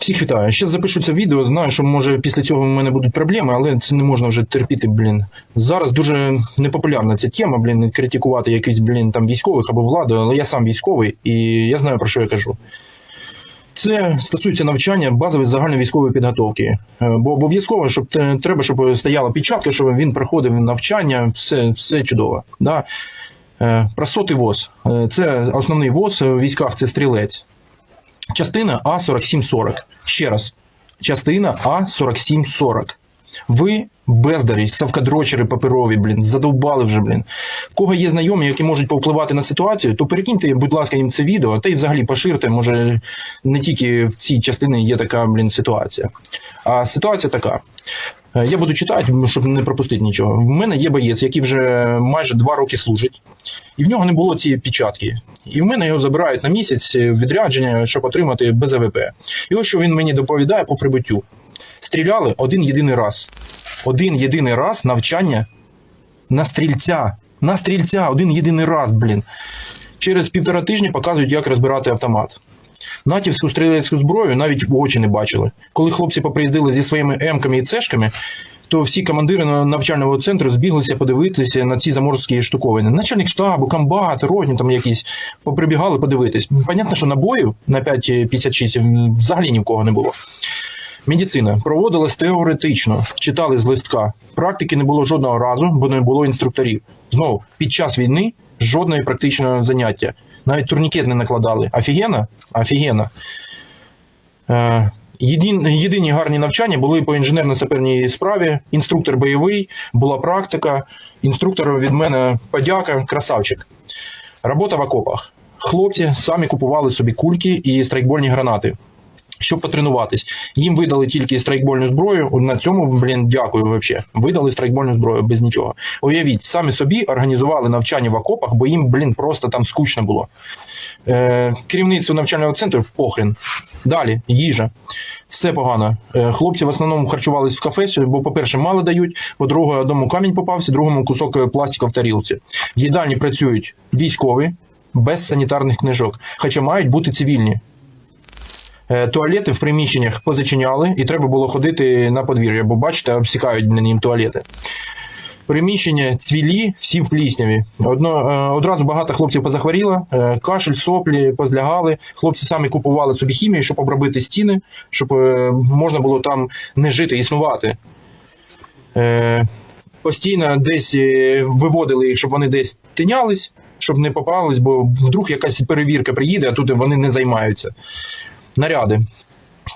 Всіх вітаю. Ще запишу це відео. Знаю, що може після цього в мене будуть проблеми, але це не можна вже терпіти, блін. Зараз дуже непопулярна ця тема, блін, критикувати якихось, блін, там військових або владу, але я сам військовий і я знаю про що я кажу. Це стосується навчання базової загальновійськової підготовки. Е, Бо обов'язково, щоб треба, щоб стояла печатка, щоб він проходив навчання, все, все чудово. Да? Е, Про сотий ВОЗ. Е, Це основний ВОЗ в військах, це стрілець. Частина А4740. Ще раз. Частина А4740. Ви бездарі, савкадрочери паперові, блін, задовбали вже, блін. В кого є знайомі, які можуть повпливати на ситуацію, то перекиньте, будь ласка, їм це відео, та й взагалі поширте, може, не тільки в цій частині є така, блін, ситуація. А ситуація така. Е, Я буду читати, щоб не пропустити нічого. В мене є боєць, який вже майже два роки служить, і в нього не було цієї печатки. І в мене його забирають на місяць в відрядження, щоб отримати без АВП. І ось що він мені доповідає по прибуттю. Стріляли один єдиний раз. Один єдиний раз навчання на стрільця. На стрільця один єдиний раз, блін. Через півтора тижні показують, як розбирати автомат. Натівську стрілецьку зброю навіть в очі не бачили. Коли хлопці поприїздили зі своїми емками і цешками, то всі командири навчального центру збіглися подивитися на ці заморські штуковини. Начальник штабу, комбат, родні там якісь поприбігали подивитись. Понятно, що набою на 5,56 взагалі ні в кого не було. Медицина проводилась теоретично, читали з листка. Практики не було жодного разу, бо не було інструкторів. Знову під час війни жодної практичного заняття. Навіть турнікет не накладали. Офігенно? Офігенно. Е, єдин- єдині гарні навчання були по інженерно-саперній справі. Інструктор бойовий, була практика. Інструктор від мене подяка, красавчик. Робота в окопах. Хлопці самі купували собі кульки і страйкбольні гранати. Щоб потренуватись, їм видали тільки страйкбольну зброю. На цьому, блін, дякую вообще. Видали страйкбольну зброю без нічого. Уявіть, самі собі організували навчання в окопах, бо їм, блін, просто там скучно було. Е, керівництво навчального центру похрен. Далі, їжа. Все погано. Е, хлопці в основному харчувались в кафе, бо, по-перше, мало дають, по-друге, одному камінь попався, другому кусок е, пластика в тарілці. В їдальні працюють військові без санітарних книжок, хоча мають бути цивільні. Е, Туалети в приміщеннях позачиняли, і треба було ходити на подвір'я, бо бачите, обсікають на нім туалети. Приміщення цвілі, всі в плісняві. Одно, е, одразу багато хлопців позахворіло, е, кашель, соплі позлягали. Хлопці самі купували собі хімію, щоб обробити стіни, щоб е, можна було там не жити, існувати. Постійно десь виводили їх, щоб вони десь тинялись, щоб не попались, бо вдруг якась перевірка приїде, а тут вони не займаються. Наряди.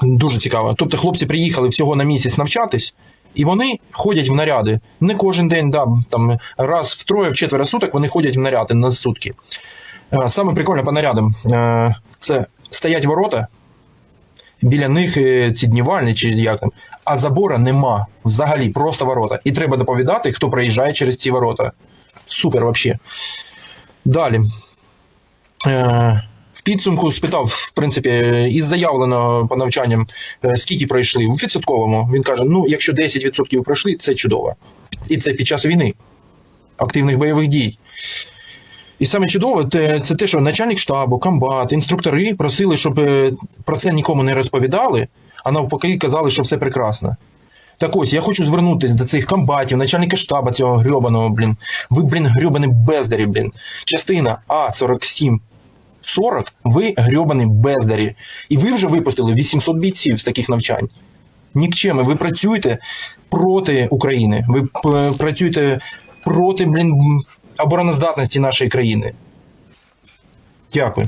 Дуже цікаво. Тобто хлопці приїхали всього на місяць навчатись, і вони ходять в наряди. Не кожен день, да, там раз в троє, в четверо суток вони ходять в наряди на сутки. Е, Саме прикольне по нарядам е, це стоять ворота, біля них е, ці днівальні чи як там, а забора нема. Взагалі, просто ворота. І треба доповідати, хто проїжджає через ці ворота. Супер взагалі. Далі. Підсумку спитав, в принципі, із заявленого по навчанням, е, скільки пройшли. У відсотковому він каже: ну, якщо 10% пройшли, це чудово. І це під час війни, активних бойових дій. І саме чудове те- це те, що начальник штабу, комбат, інструктори просили, щоб е, про це нікому не розповідали, а навпаки казали, що все прекрасно. Так ось, я хочу звернутися до цих комбатів, начальника штаба цього грьобаного, блін. Ви, блін, грьобані бездарі, блін. Частина А47 40 ви грьобані бездарі. І ви вже випустили 800 бійців з таких навчань. Нікчеми, ви працюєте проти України. Ви працюєте проти, блін, обороноздатності нашої країни. Дякую.